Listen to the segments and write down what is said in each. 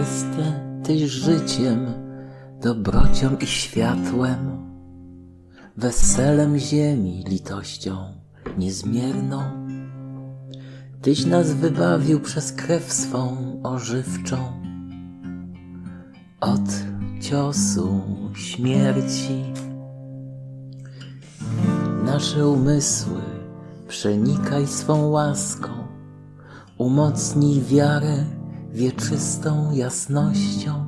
Chryste, Tyś życiem, dobrocią i światłem, weselem ziemi, litością niezmierną. Tyś nas wybawił przez krew swą ożywczą od ciosu śmierci. Nasze umysły przenikaj swą łaską, umocnij wiarę wieczystą jasnością,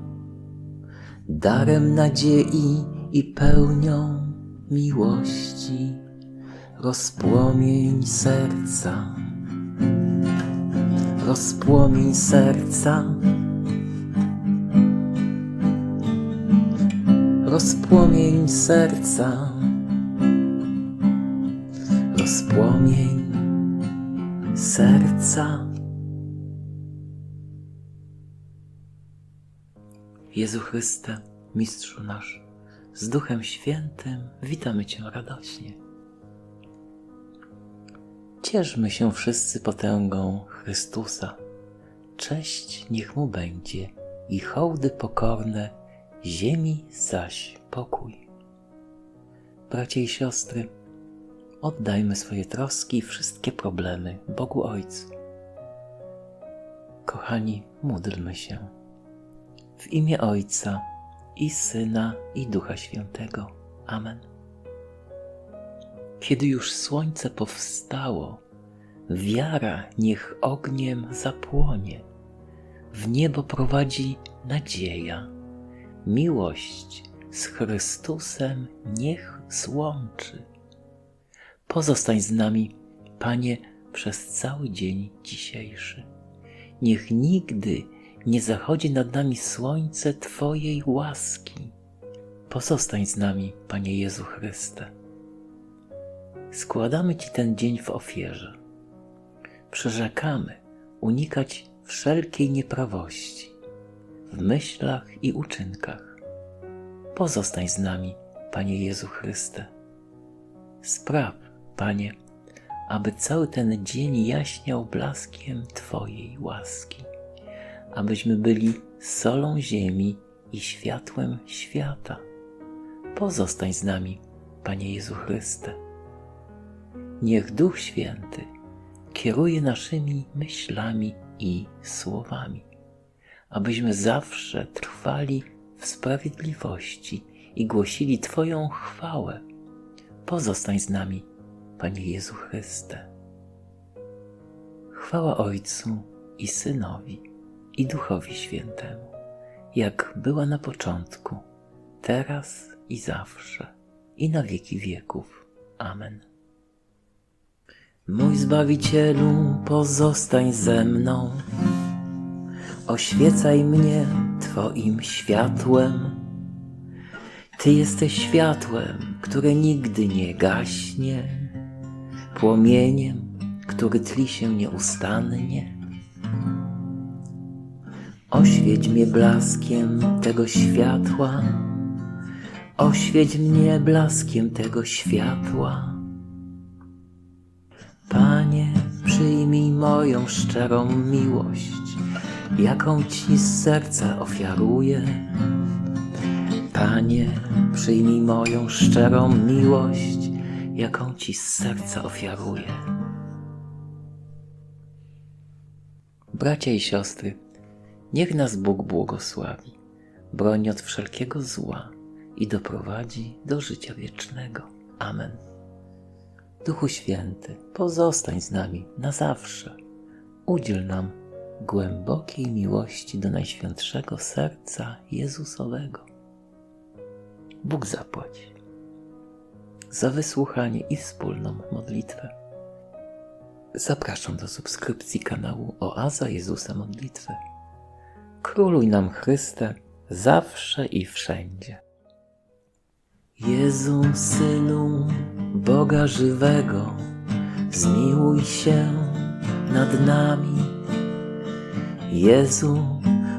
darem nadziei i pełnią miłości, rozpłomień serca, rozpłomień serca. Rozpłomień serca, rozpłomień serca. Jezu Chryste, Mistrzu nasz, z Duchem Świętym witamy Cię radośnie. Cieszmy się wszyscy potęgą Chrystusa. Cześć niech Mu będzie i hołdy pokorne, ziemi zaś pokój. Bracia i siostry, oddajmy swoje troski i wszystkie problemy Bogu Ojcu. Kochani, módlmy się. W imię Ojca i Syna i Ducha Świętego. Amen. Kiedy już słońce powstało, wiara niech ogniem zapłonie. W niebo prowadzi nadzieja. Miłość z Chrystusem niech złączy. Pozostań z nami, Panie, przez cały dzień dzisiejszy. Niech nigdy nie zachodzi nad nami słońce Twojej łaski. Pozostań z nami, Panie Jezu Chryste. Składamy Ci ten dzień w ofierze. Przyrzekamy unikać wszelkiej nieprawości w myślach i uczynkach. Pozostań z nami, Panie Jezu Chryste. Spraw, Panie, aby cały ten dzień jaśniał blaskiem Twojej łaski, abyśmy byli solą ziemi i światłem świata. Pozostań z nami, Panie Jezu Chryste. Niech Duch Święty kieruje naszymi myślami i słowami, abyśmy zawsze trwali w sprawiedliwości i głosili Twoją chwałę. Pozostań z nami, Panie Jezu Chryste. Chwała Ojcu i Synowi i Duchowi Świętemu, jak była na początku, teraz i zawsze, i na wieki wieków. Amen. Mój Zbawicielu, pozostań ze mną, oświecaj mnie Twoim światłem. Ty jesteś światłem, które nigdy nie gaśnie, płomieniem, który tli się nieustannie. Oświeć mnie blaskiem tego światła, oświeć mnie blaskiem tego światła. Panie, przyjmij moją szczerą miłość, jaką Ci z serca ofiaruję. Panie, przyjmij moją szczerą miłość, jaką Ci z serca ofiaruję. Bracia i siostry, niech nas Bóg błogosławi, broni od wszelkiego zła i doprowadzi do życia wiecznego. Amen. Duchu Święty, pozostań z nami na zawsze. Udziel nam głębokiej miłości do Najświętszego Serca Jezusowego. Bóg zapłać za wysłuchanie i wspólną modlitwę. Zapraszam do subskrypcji kanału Oaza Jezusa Modlitwy. Króluj nam Chryste zawsze i wszędzie. Jezu, Synu Boga żywego, zmiłuj się nad nami. Jezu,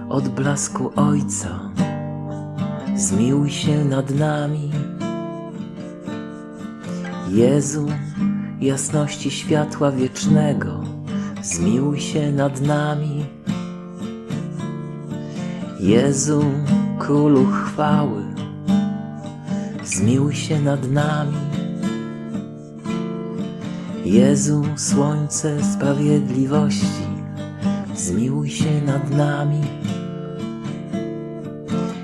od blasku Ojca, zmiłuj się nad nami. Jezu, jasności światła wiecznego, zmiłuj się nad nami. Jezu, królu chwały, zmiłuj się nad nami. Jezu, słońce sprawiedliwości, zmiłuj się nad nami.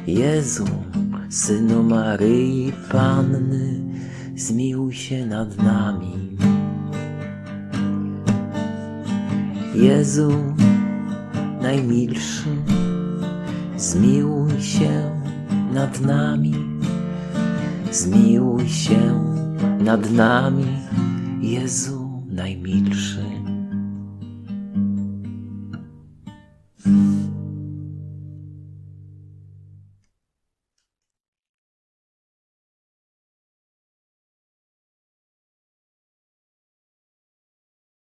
Jezu, synu Maryi Panny, zmiłuj się nad nami. Jezu, najmilszy, zmiłuj się nad nami. Zmiłuj się nad nami, Jezu najmilszy.